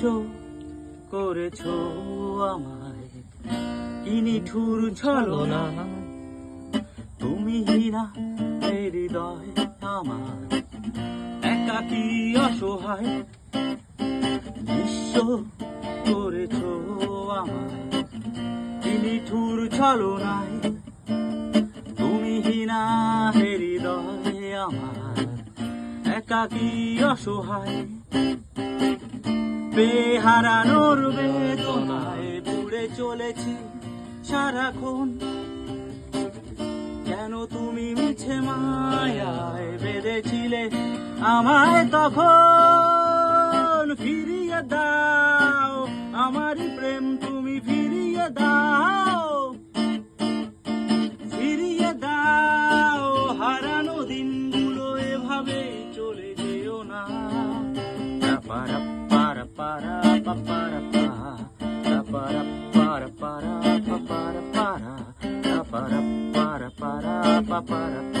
করেছ, করেছ আমায়। ঠুর ছলো না তুমি হীরা হৃদয় আমার। একাকি অসহায় বিশ্ব করেছ আমায়। ঠুর ছলো নাই তুমি হীরা হৃদয় আমার। একাকি অসহায় বেহারানোর বেদনায় পুড়ে চলেছি সারাক্ষণ। কেন তুমি মিছে মায়ায় বেঁধেছিলে আমায় তখন? ফিরিয়ে দাও, আমারই প্রেম তুমি ফিরিয়ে দাও। ফিরিয়ে দাও, হারানো দিনগুলো এভাবে চলে যেও না। para pa para pa da para para para pa para. Para da para para para pa para